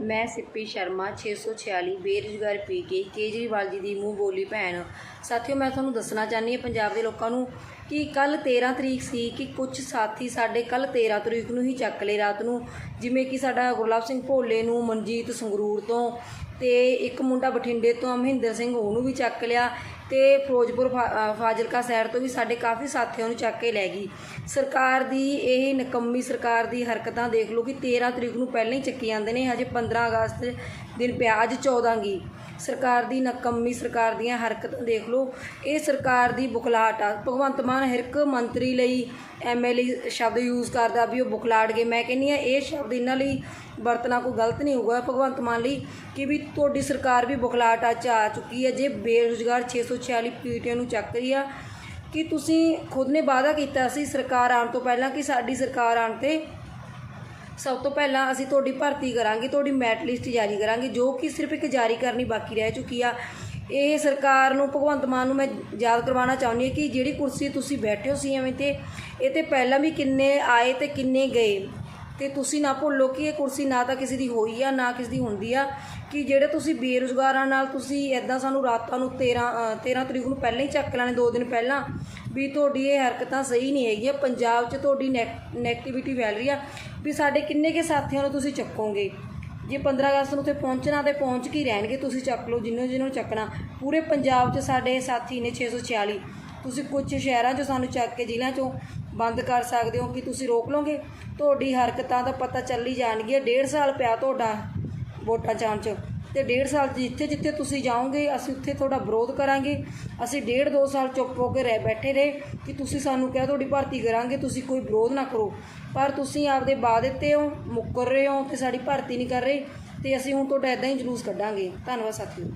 ਮੈਂ ਸਿੱਪੀ ਸ਼ਰਮਾ 646 ਬੇਰੁਜ਼ਗਾਰ ਪੀ ਕੇ ਕੇਜਰੀਵਾਲ ਜੀ ਦੀ ਮੂੰਹ ਬੋਲੀ ਭੈਣ। ਸਾਥੀਓ, ਮੈਂ ਤੁਹਾਨੂੰ ਦੱਸਣਾ ਚਾਹੁੰਦੀ ਹਾਂ, ਪੰਜਾਬ ਦੇ ਲੋਕਾਂ ਨੂੰ ਕਿ ਕੱਲ 13 ਤਰੀਕ ਸੀ ਕਿ ਕੁਝ ਸਾਥੀ ਸਾਡੇ ਕੱਲ 13 ਤਰੀਕ ਨੂੰ ਹੀ ਚੱਕ ਲਏ ਰਾਤ ਨੂੰ। ਜਿਵੇਂ ਕਿ ਸਾਡਾ ਗੁਰਲਾਬ ਸਿੰਘ ਭੋਲੇ ਨੂੰ ਮਨਜੀਤ ਸੰਗਰੂਰ ਤੋਂ ਤੇ ਇੱਕ ਮੁੰਡਾ ਬਠਿੰਡੇ ਤੋਂ ਮਹਿੰਦਰ ਸਿੰਘ ਉਹਨੂੰ ਵੀ ਚੱਕ ਲਿਆ। ਤੇ ਫਿਰੋਜ਼ਪੁਰ ਫਾ- ਫਾਜ਼ਿਲਕਾ ਸਾਈਡ ਤੋਂ ਵੀ ਸਾਡੇ ਕਾਫੀ ਸਾਥੀਆਂ ਨੂੰ ਚੱਕ ਕੇ ਲੈ ਗਈ। ਸਰਕਾਰ ਦੀ ਇਹ ਨਕੰਮੀ ਸਰਕਾਰ ਦੀ ਹਰਕਤਾਂ ਦੇਖ ਲਓ ਕਿ 13 ਤਰੀਕ ਨੂੰ ਪਹਿਲਾਂ ਹੀ ਚੱਕੀ ਜਾਂਦੇ ਨੇ, ਹਜੇ 15 ਅਗਸਤ ਦਿਨ ਪਿਆ, ਅੱਜ 14 ਗੀ। ਸਰਕਾਰ ਦੀ ਨਕੰਮੀ ਸਰਕਾਰ ਦੀਆਂ ਹਰਕਤਾਂ, ਦੇਖ ਲਓ। ਇਹ ਸਰਕਾਰ ਦੀ ਬੁਖਲਾਹਟ ਆ। ਭਗਵੰਤ ਮਾਨ ਹਰ ਇੱਕ ਮੰਤਰੀ ਲਈ ਐਮਐਲਏ ਸ਼ਬਦ ਯੂਜ਼ ਕਰਦਾ ਵੀ ਉਹ ਬੁਖਲਾੜ ਗਏ। ਮੈਂ ਕਹਿੰਨੀ ਆ ਇਹ ਸ਼ਬਦ ਇਹਨਾਂ ਲਈ ਵਰਤਣਾ ਕੋਈ ਗਲਤ ਨਹੀਂ ਹੋਊਗਾ। ਭਗਵੰਤ ਮਾਨ ਲਈ ਕਿ ਵੀ ਤੁਹਾਡੀ ਸਰਕਾਰ ਵੀ ਬੁਖਲਾਟ ਆ ਚ ਆ ਚੁੱਕੀ ਹੈ। ਜੇ ਬੇਰੁਜ਼ਗਾਰ 646 ਪੀਟੀਆਂ ਨੂੰ ਚੱਕ ਰਹੀ ਆ, ਕਿ ਤੁਸੀਂ ਖੁਦ ਨੇ ਵਾਅਦਾ ਕੀਤਾ ਸੀ ਸਰਕਾਰ ਆਉਣ ਤੋਂ ਪਹਿਲਾਂ ਕਿ ਸਾਡੀ ਸਰਕਾਰ ਆਉਣ ਤੇ ਸਭ ਤੋਂ ਪਹਿਲਾਂ ਅਸੀਂ ਤੁਹਾਡੀ ਭਰਤੀ ਕਰਾਂਗੇ ਤੁਹਾਡੀ ਮੈਰਿਟ ਲਿਸਟ ਜਾਰੀ ਕਰਾਂਗੇ ਜੋ ਕਿ ਸਿਰਫ ਇੱਕ ਜਾਰੀ ਕਰਨੀ ਬਾਕੀ ਰਹਿ ਚੁੱਕੀ ਆ। ਇਹ ਸਰਕਾਰ ਨੂੰ ਭਗਵੰਤ ਮਾਨ ਨੂੰ ਮੈਂ ਯਾਦ ਕਰਵਾਉਣਾ ਚਾਹੁੰਦੀ ਹਾਂ ਕਿ ਜਿਹੜੀ ਕੁਰਸੀ ਤੁਸੀਂ ਬੈਠੇ ਹੋ ਸੀ ਐਵੇਂ ਤੇ ਇਹ ਤੇ ਪਹਿਲਾਂ ਵੀ ਕਿੰਨੇ ਆਏ ਤੇ ਕਿੰਨੇ ਗਏ। ਤੇ ਤੁਸੀਂ ਨਾ ਭੁੱਲੋ ਕਿ ਇਹ ਕੁਰਸੀ ਨਾ ਤਾਂ ਕਿਸੇ ਦੀ ਹੋਈ ਆ ਨਾ ਕਿਸੇ ਦੀ ਹੁੰਦੀ ਆ ਕਿ ਜਿਹੜੇ ਤੁਸੀਂ ਬੇਰੁਜ਼ਗਾਰਾਂ ਨਾਲ ਤੁਸੀਂ ਐਦਾਂ ਸਾਨੂੰ ਰਾਤਾਂ ਨੂੰ 13 ਅ, 13 ਤਰੀਕ ਨੂੰ ਪਹਿਲਾਂ ਹੀ ਚੱਕ ਲੈਣੇ ਦੋ ਦਿਨ ਪਹਿਲਾਂ ਵੀ ਤੁਹਾਡੀ ਇਹ ਹਰਕਤਾਂ ਸਹੀ ਨਹੀਂ ਹੈਗੀਆਂ, ਪੰਜਾਬ 'ਚ ਤੁਹਾਡੀ ਨੈਗੇਟਿਵਿਟੀ ਫੈਲ ਰਹੀ ਆ, ਵੀ ਸਾਡੇ ਕਿੰਨੇ ਕੇ ਸਾਥੀਆਂ ਨੂੰ ਤੁਸੀਂ ਚੱਕੋਗੇ? ਜੇ 15 ਅਗਸਤ ਨੂੰ ਉੱਥੇ ਪਹੁੰਚਣਾ ਤੇ ਪਹੁੰਚ ਕੇ ਹੀ ਰਹਿਣਗੇ, ਤੁਸੀਂ ਚੱਕ ਲਓ ਜਿਹਨੂੰ ਜਿਹਨੂੰ ਚੱਕਣਾ। ਪੂਰੇ ਪੰਜਾਬ 'ਚ ਸਾਡੇ ਸਾਥੀ ਨੇ 646 ਤੁਸੀਂ ਕੁਝ ਸ਼ਹਿਰਾਂ 'ਚੋਂ ਸਾਨੂੰ ਚੱਕ ਕੇ ਜ਼ਿਲ੍ਹਿਆਂ 'ਚੋਂ ਬੰਦ ਕਰ ਸਕਦੇ ਹੋ ਕਿ ਤੁਸੀਂ ਰੋਕ ਲਓਗੇ? ਤੁਹਾਡੀ ਹਰਕਤਾਂ ਦਾ ਪਤਾ ਚੱਲ ਹੀ ਜਾਣਗੀਆਂ। ਡੇਢ ਸਾਲ ਪਿਆ ਤੁਹਾਡਾ ਵੋਟਾਂ ਚਾਣ 'ਚ। ਤੇ ਡੇਢ ਸਾਲ ਜਿੱਥੇ ਜਿੱਥੇ ਤੁਸੀਂ ਜਾਓਗੇ, ਅਸੀਂ ਉੱਥੇ ਤੁਹਾਡਾ ਵਿਰੋਧ ਕਰਾਂਗੇ। ਅਸੀਂ ਡੇਢ ਦੋ ਸਾਲ ਚੁੱਪ ਹੋ ਕੇ ਰਹਿ ਬੈਠੇ ਰਹੇ ਕਿ ਤੁਸੀਂ ਸਾਨੂੰ ਕਿਹਾ ਤੁਹਾਡੀ ਭਰਤੀ ਕਰਾਂਗੇ, ਤੁਸੀਂ ਕੋਈ ਵਿਰੋਧ ਨਾ ਕਰੋ। ਪਰ ਤੁਸੀਂ ਆਪਦੇ ਵਾਅਦੇ ਤੇ ਹੋ, ਮੁੱਕਰ ਰਹੇ ਹੋ ਤੇ ਸਾਡੀ ਭਰਤੀ ਨਹੀਂ ਕਰ ਰਹੇ ਤੇ ਅਸੀਂ ਹੁਣ ਤੁਹਾਡਾ ਇਦਾਂ ਹੀ ਜਲੂਸ ਕੱਢਾਂਗੇ। ਧੰਨਵਾਦ ਸਾਥੀਓ।